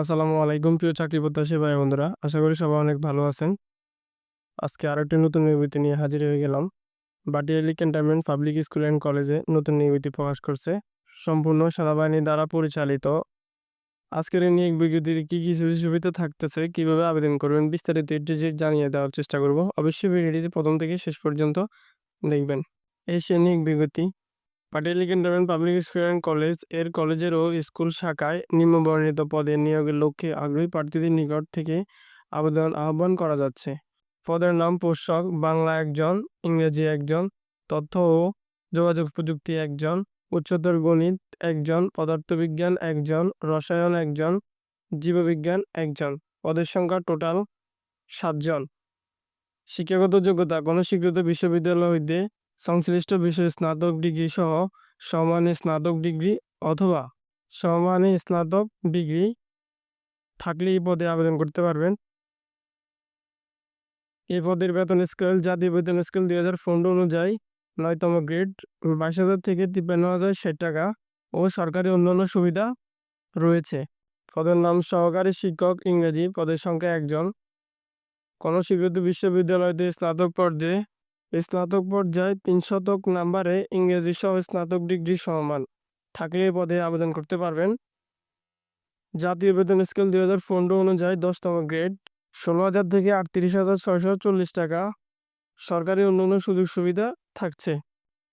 আসসালামু আলাইকুম, প্রিয় চাকরি প্রত্যাশী ভাই বন্ধুরা। আশা করি সবাই অনেক ভালো আছেন। আজকে আরও একটি নতুন নিয়মিতি নিয়ে হাজির হয়ে গেলাম। Bhatiary cantonment public school and কলেজে নতুন নিয়মিতি প্রকাশ করছে। সম্পূর্ণ সেনাবাহিনী দ্বারা পরিচালিত। আজকের এই নিয়োগ কী কী সুযোগ সুবিধা থাকতেছে, কীভাবে আবেদন করবেন, বিস্তারিত যে জানিয়ে দেওয়ার চেষ্টা করব। অবশ্যই ভিডিওটি প্রথম থেকে শেষ পর্যন্ত দেখবেন। এই সে নিয়োগ বিজ্ঞপ্তি পাটিয়ালি ক্যান্টনমেন্ট পাবলিক স্কুল অ্যান্ড কলেজের কলেজের ও স্কুল শাখায় নিম্নবর্ণিত পদে নিয়োগের লক্ষ্যে আগ্রহী প্রার্থীদের নিকট থেকে আবেদন আহ্বান করা যাচ্ছে। পদের নাম পোষক, বাংলা একজন, ইংরেজি একজন, তথ্য ও যোগাযোগ প্রযুক্তি একজন, উচ্চতর গণিত একজন, পদার্থবিজ্ঞান একজন, রসায়ন একজন, জীববিজ্ঞান একজন। পদের সংখ্যা টোটাল সাতজন। শিক্ষাগত যোগ্যতা, কোনো স্বীকৃত বিশ্ববিদ্যালয় হইতে সংশ্লিষ্ট বিষয়ে স্নাতক ডিগ্রি সহ সমানে স্নাতক ডিগ্রি অথবা সমানে স্নাতক ডিগ্রি থাকলে এই পদে আবেদন করতে পারবেন। এই পদের বেতন স্কেল, জাতীয় বেতন স্কেল দুই হাজার পনেরো অনুযায়ী নয়তম গ্রেড, বাইশ হাজার থেকে তিপ্পান্ন হাজার ষাট টাকা ও সরকারি অন্যান্য সুবিধা রয়েছে। পদের নাম সহকারী শিক্ষক ইংরেজি, পদের সংখ্যা একজন। কোনো স্বীকৃত বিশ্ববিদ্যালয়তে স্নাতক পর্যায়ে স্নাতক পর্যায়ে তিন শতক নাম্বারে ইংরেজি সহ স্নাতক ডিগ্রি সমান। থাকলে পদে আবেদন করতে পারবেন। জাতীয় বেতন স্কেল দুই হাজার পনেরো অনুযায়ী দশতম গ্রেড, ষোলো হাজার থেকে আটত্রিশ হাজার ছয়শো চল্লিশ টাকা। সরকারি অন্যান্য সুযোগ সুবিধা থাকছে।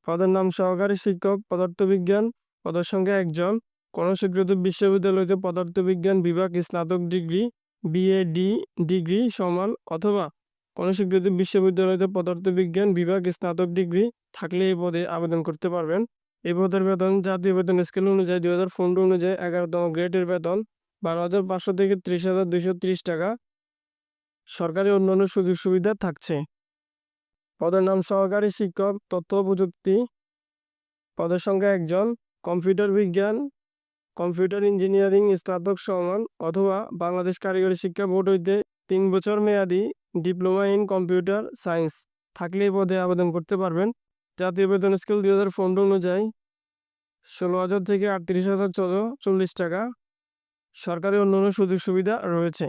পদের নাম সহকারী শিক্ষক, পদার্থবিজ্ঞান, পদের সংখ্যা একজন। কোনো স্বীকৃত বিশ্ববিদ্যালয়তে পদার্থবিজ্ঞান বিভাগ স্নাতক ডিগ্রি বিএডি ডিগ্রি সমান অথবা কোনো বিশ্ববিদ্যালয়তে পদার্থবিজ্ঞান বিভাগ স্নাতক ডিগ্রি থাকলে এই পদে আবেদন করতে পারবেন। এই পদের বেতন জাতীয় বেতন স্কেল অনুযায়ী দুই হাজার পনেরো অনুযায়ী এগারোতম গ্রেডের বেতন বারো হাজার পাঁচশো থেকে ত্রিশ হাজার দুইশো ত্রিশ টাকা। সরকারি অন্যান্য সুযোগ সুবিধা থাকছে। পদের নাম সহকারী শিক্ষক, তথ্য প্রযুক্তি। পদের সংখ্যা একজন, কম্পিউটার বিজ্ঞান, কম্পিউটার ইঞ্জিনিয়ারিং স্নাতক সমান অথবা বাংলাদেশ কারিগরি শিক্ষা বোর্ড হইতে তিন বছর মেয়াদি ডিপ্লোমা ইন কম্পিউটার সায়েন্স থাকলে এই পদে আবেদন করতে পারবেন। জাতীয় বেতন স্কেল দুই হাজার পনেরো অনুযায়ী ষোলো হাজার থেকে আটত্রিশ হাজার ছশো চল্লিশ টাকা। সরকারি অন্যান্য সুযোগ সুবিধা রয়েছে।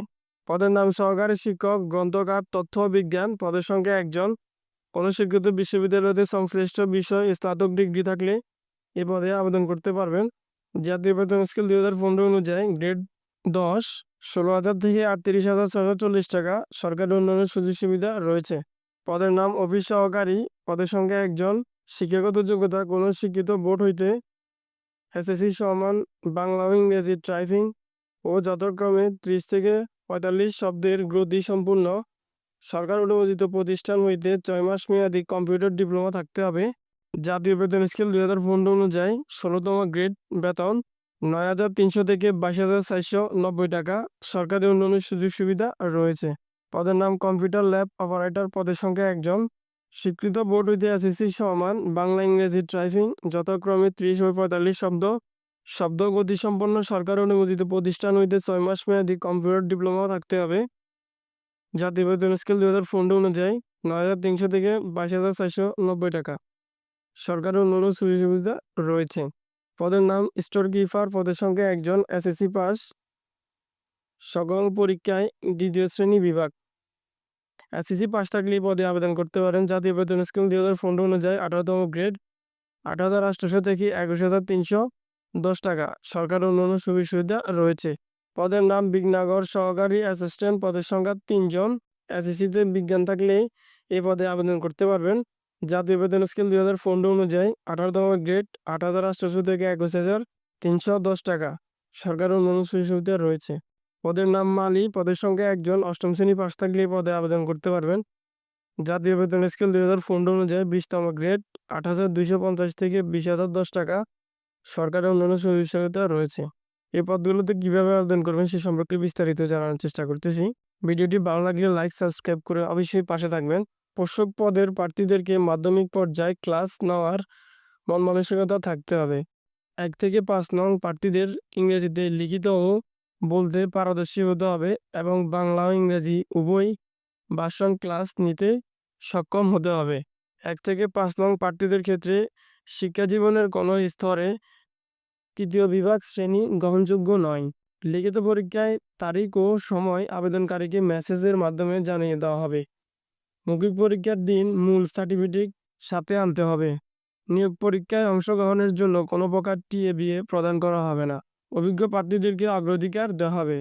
পদের নাম সহকারী শিক্ষক, গ্রন্থকার, তথ্য বিজ্ঞান। পদের সংখ্যা একজন। স্বীকৃত বিশ্ববিদ্যালয়তে সংশ্লিষ্ট বিষয়, স্নাতক ডিগ্রি থাকলে এ পদে আবেদন করতে পারবেন। জাতীয় বেতন স্কেল দুই হাজার পনেরো অনুযায়ী গ্রেড দশ। ষোলো হাজার থেকে আটত্রিশ হাজার ছশো চল্লিশ টাকা সরকারি উন্নয়নের সুযোগ সুবিধা রয়েছে। পদের নাম অফিস সহকারী। পদের সংখ্যা একজন শিক্ষাগত যোগ্যতা। কোনো শিক্ষিত বোর্ড হইতে এসএসসি সমান বাংলা ও ইংরেজি টাইপিং ও যথাক্রমে ত্রিশ থেকে পঁয়তাল্লিশ শব্দের গ্রন্থি সম্পূর্ণ। সরকার অনুমোদিত প্রতিষ্ঠান হইতে ছয় মাস মেয়াদি কম্পিউটার ডিপ্লোমা থাকতে হবে। জাতীয় বেতন স্কেল দুই হাজার পনেরো অনুযায়ী ষোলোতম গ্রেড বেতন। নয় হাজার তিনশো থেকে বাইশ হাজার চারশো নব্বই টাকা। সরকারি উন্নয়নের সুযোগ সুবিধা রয়েছে। পদের নাম কম্পিউটার ল্যাব অপারেটর। পদের সংখ্যা একজন। স্বীকৃত বোর্ড হইতে এসএসসি সমান। বাংলা, ইংরেজি টাইপিং যথাক্রমে ত্রিশ ও পঁয়তাল্লিশ শব্দ। শব্দ গতিসম্পন্ন সরকার অনুমোদিত প্রতিষ্ঠান হইতে ছয় মাস মেয়াদি কম্পিউটার ডিপ্লোমা থাকতে হবে। জাতীয় বেতন স্কেল দুই হাজার পনেরো অনুযায়ী নয় হাজার তিনশো থেকে বাইশ হাজার চারশো নব্বই টাকা। সরকারের অন্যান্য সুযোগ সুবিধা রয়েছে। পদের নাম স্টোর কিপার পদের সংখ্যা একজন এসএসসি পাস। সকল পরীক্ষায় দ্বিতীয় শ্রেণি বিভাগ। এসএসসি পাস থাকলে পদে আবেদন করতে পারেন। জাতীয় বেতন স্কিম দুই হাজার পনেরো অনুযায়ী আঠারোতম গ্রেড। আট হাজার আটশোশো থেকে একুশ হাজার তিনশো দশ টাকা। সরকার অন্যান্য সুযোগ সুবিধা রয়েছে। পদের নাম বিঘ্নাগর, সহকারী অ্যাসিস্ট্যান্ট। পদের সংখ্যা তিনজন। এসএসসিতে বিজ্ঞান থাকলে এই পদে আবেদন করতে পারবেন। জাতীয় বেতন স্কেল দুই হাজার পনেরো অনুযায়ী আঠারোতম গ্রেড আট হাজার আটশোশো থেকে একুশ হাজার তিনশো দশ টাকা। সরকার অন্যান্য সুযোগ সুবিধা রয়েছে। পদের নাম মালি, পদের সংখ্যা একজন অষ্টম শ্রেণি পাশ থাকলে পদে আবেদন করতে পারবেন। জাতীয় বেতন স্কেল দুই হাজার পনেরো অনুযায়ী বিশতম গ্রেড আট হাজার দুইশো পঞ্চাশ থেকে বিশ হাজার দশ টাকা সরকারের অন্যান্য সুযোগ সুবিধা রয়েছে। এই পদগুলোতে কীভাবে আবেদন করবেন সে সম্পর্কে বিস্তারিত জানানোর চেষ্টা করতেছি। ভিডিওটি ভালো লাগলে লাইক, সাবস্ক্রাইব করে অবশ্যই পাশে থাকবেন। পোষক পদের প্রার্থীদেরকে মাধ্যমিক পর্যায়ে ক্লাস নেওয়ার মন মানসিকতা থাকতে হবে। এক থেকে পাঁচ নং প্রার্থীদের ইংরেজিতে লিখিত ও বলতে পারদর্শী হতে হবে এবং বাংলা ও ইংরেজি উভয় ভাষণ ক্লাস নিতে সক্ষম হতে হবে। এক থেকে পাঁচ নং প্রার্থীদের ক্ষেত্রে শিক্ষা জীবনের কোনো স্তরে তৃতীয় বিভাগ শ্রেণি গ্রহণযোগ্য নয়। লিখিত পরীক্ষায় তারিখ ও সময় আবেদনকারীকে মেসেজের মাধ্যমে জানিয়ে দেওয়া হবে। মৌখিক পরীক্ষার দিন মূল সার্টিফিকেট সাথে আনতে হবে। নিয়োগ পরীক্ষায় অংশগ্রহণের জন্য কোনো প্রকার টিএবিএ প্রদান করা হবে না। অভিজ্ঞ প্রার্থীদেরকে অগ্রাধিকার দেওয়া হবে।